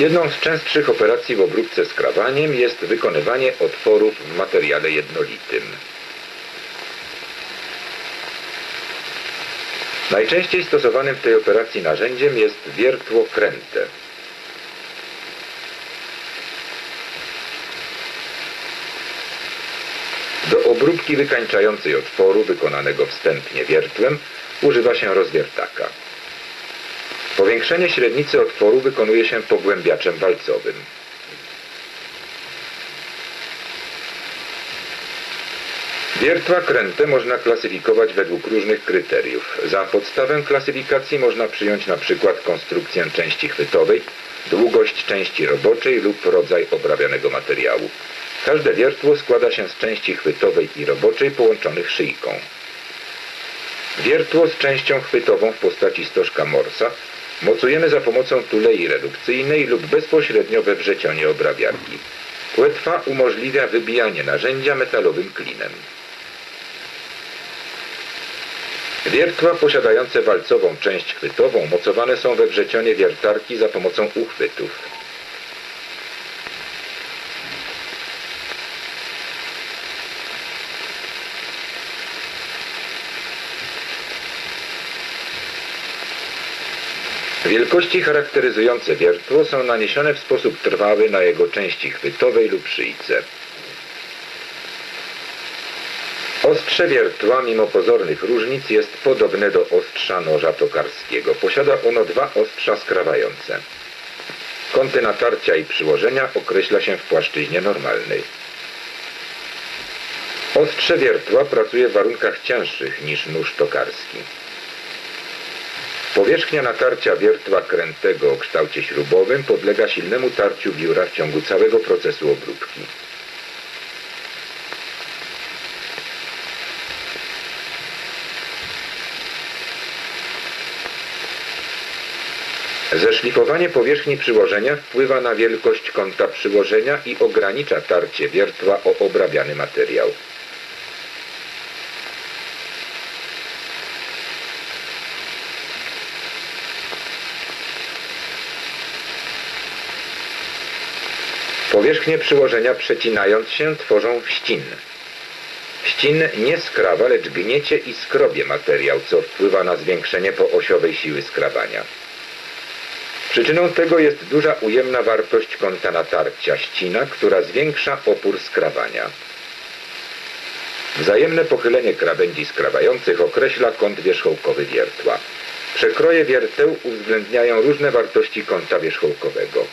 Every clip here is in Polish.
Jedną z częstszych operacji w obróbce skrawaniem jest wykonywanie otworów w materiale jednolitym. Najczęściej stosowanym w tej operacji narzędziem jest wiertło kręte. Do obróbki wykańczającej otworu wykonanego wstępnie wiertłem używa się rozwiertaka. Powiększenie średnicy otworu wykonuje się pogłębiaczem walcowym. Wiertła kręte można klasyfikować według różnych kryteriów. Za podstawę klasyfikacji można przyjąć na przykład konstrukcję części chwytowej, długość części roboczej lub rodzaj obrabianego materiału. Każde wiertło składa się z części chwytowej i roboczej połączonych szyjką. Wiertło z częścią chwytową w postaci stożka morsa mocujemy za pomocą tulei redukcyjnej lub bezpośrednio we wrzecionie obrabiarki. Płetwa umożliwia wybijanie narzędzia metalowym klinem. Wiertła posiadające walcową część chwytową mocowane są we wrzecionie wiertarki za pomocą uchwytów. Wielkości charakteryzujące wiertło są naniesione w sposób trwały na jego części chwytowej lub szyjce. Ostrze wiertła, mimo pozornych różnic, jest podobne do ostrza noża tokarskiego. Posiada ono dwa ostrza skrawające. Kąty natarcia i przyłożenia określa się w płaszczyźnie normalnej. Ostrze wiertła pracuje w warunkach cięższych niż nóż tokarski. Powierzchnia natarcia wiertła krętego o kształcie śrubowym podlega silnemu tarciu biura w ciągu całego procesu obróbki. Zeszlifowanie powierzchni przyłożenia wpływa na wielkość kąta przyłożenia i ogranicza tarcie wiertła o obrabiany materiał. Powierzchnie przyłożenia przecinając się tworzą wścin. Wścin nie skrawa, lecz gniecie i skrobie materiał, co wpływa na zwiększenie poosiowej siły skrawania. Przyczyną tego jest duża ujemna wartość kąta natarcia ścina, która zwiększa opór skrawania. Wzajemne pochylenie krawędzi skrawających określa kąt wierzchołkowy wiertła. Przekroje wierteł uwzględniają różne wartości kąta wierzchołkowego.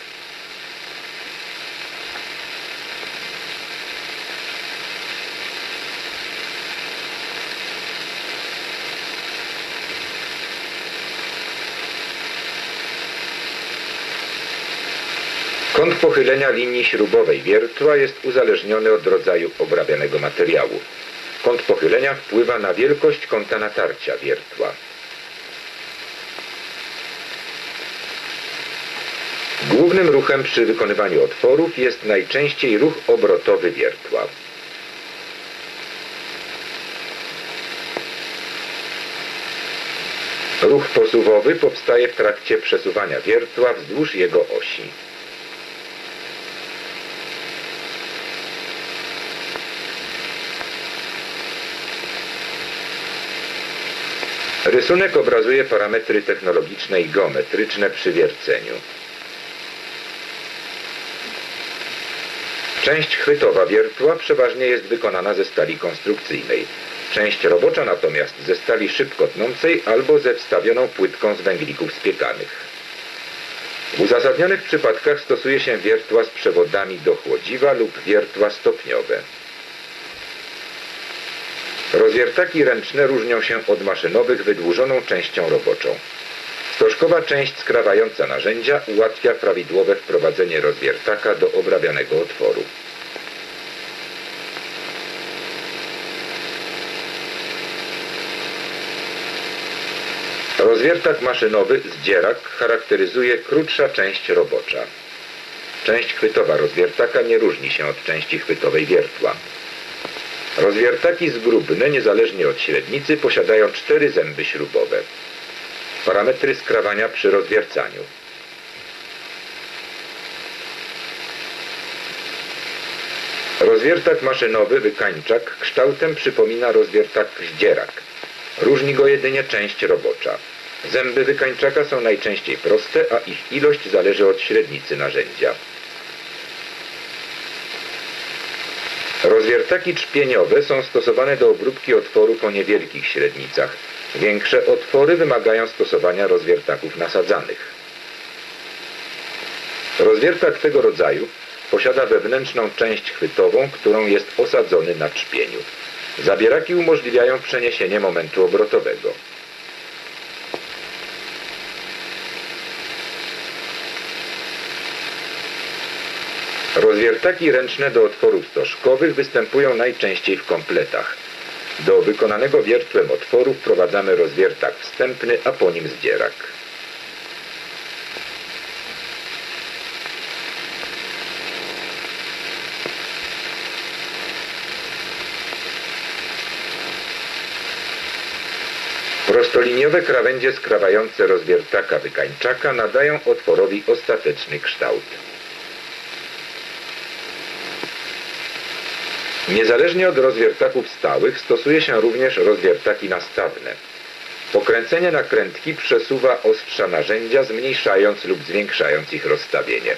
Kąt pochylenia linii śrubowej wiertła jest uzależniony od rodzaju obrabianego materiału. Kąt pochylenia wpływa na wielkość kąta natarcia wiertła. Głównym ruchem przy wykonywaniu otworów jest najczęściej ruch obrotowy wiertła. Ruch posuwowy powstaje w trakcie przesuwania wiertła wzdłuż jego osi. Rysunek obrazuje parametry technologiczne i geometryczne przy wierceniu. Część chwytowa wiertła przeważnie jest wykonana ze stali konstrukcyjnej. Część robocza natomiast ze stali szybko tnącej albo ze wstawioną płytką z węglików spiekanych. W uzasadnionych przypadkach stosuje się wiertła z przewodami do chłodziwa lub wiertła stopniowe. Rozwiertaki ręczne różnią się od maszynowych wydłużoną częścią roboczą. Stożkowa część skrawająca narzędzia ułatwia prawidłowe wprowadzenie rozwiertaka do obrabianego otworu. Rozwiertak maszynowy zdzierak charakteryzuje krótsza część robocza. Część chwytowa rozwiertaka nie różni się od części chwytowej wiertła. Rozwiertaki zgrubne, niezależnie od średnicy, posiadają cztery zęby śrubowe. Parametry skrawania przy rozwiercaniu. Rozwiertak maszynowy, wykańczak, kształtem przypomina rozwiertak zdzierak. Różni go jedynie część robocza. Zęby wykańczaka są najczęściej proste, a ich ilość zależy od średnicy narzędzia. Rozwiertaki czpieniowe są stosowane do obróbki otworu po niewielkich średnicach. Większe otwory wymagają stosowania rozwiertaków nasadzanych. Rozwiertak tego rodzaju posiada wewnętrzną część chwytową, którą jest osadzony na czpieniu. Zabieraki umożliwiają przeniesienie momentu obrotowego. Rozwiertaki ręczne do otworów stożkowych występują najczęściej w kompletach. Do wykonanego wiertłem otworu wprowadzamy rozwiertak wstępny, a po nim zdzierak. Prostoliniowe krawędzie skrawające rozwiertaka wykańczaka nadają otworowi ostateczny kształt. Niezależnie od rozwiertaków stałych stosuje się również rozwiertaki nastawne. Pokręcenie nakrętki przesuwa ostrza narzędzia, zmniejszając lub zwiększając ich rozstawienie.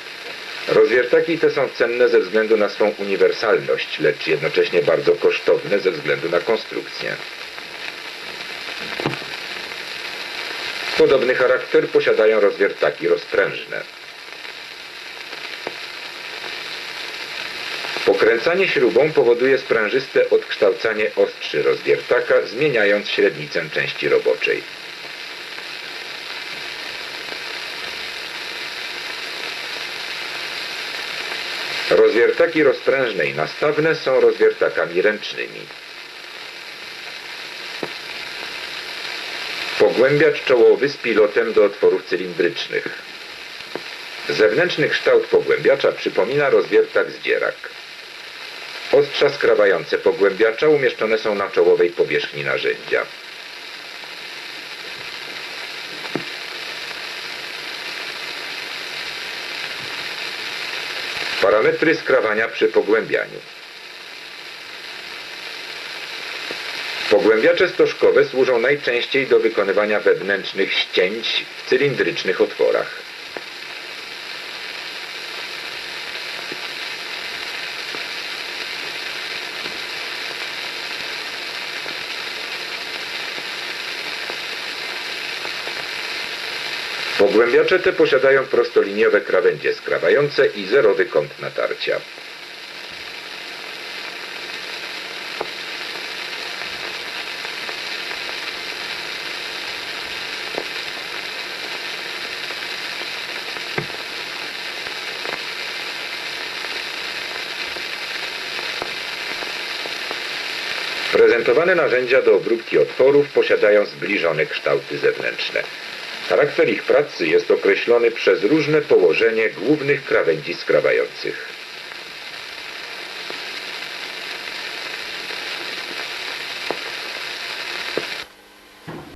Rozwiertaki te są cenne ze względu na swą uniwersalność, lecz jednocześnie bardzo kosztowne ze względu na konstrukcję. Podobny charakter posiadają rozwiertaki rozprężne. Pokręcanie śrubą powoduje sprężyste odkształcanie ostrzy rozwiertaka, zmieniając średnicę części roboczej. Rozwiertaki rozprężne i nastawne są rozwiertakami ręcznymi. Pogłębiacz czołowy z pilotem do otworów cylindrycznych. Zewnętrzny kształt pogłębiacza przypomina rozwiertak zdzierak. Ostrza skrawające pogłębiacza umieszczone są na czołowej powierzchni narzędzia. Parametry skrawania przy pogłębianiu. Pogłębiacze stożkowe służą najczęściej do wykonywania wewnętrznych ścięć w cylindrycznych otworach. Pogłębiacze te posiadają prostoliniowe krawędzie skrawające i zerowy kąt natarcia. Prezentowane narzędzia do obróbki otworów posiadają zbliżone kształty zewnętrzne. Charakter ich pracy jest określony przez różne położenie głównych krawędzi skrawających.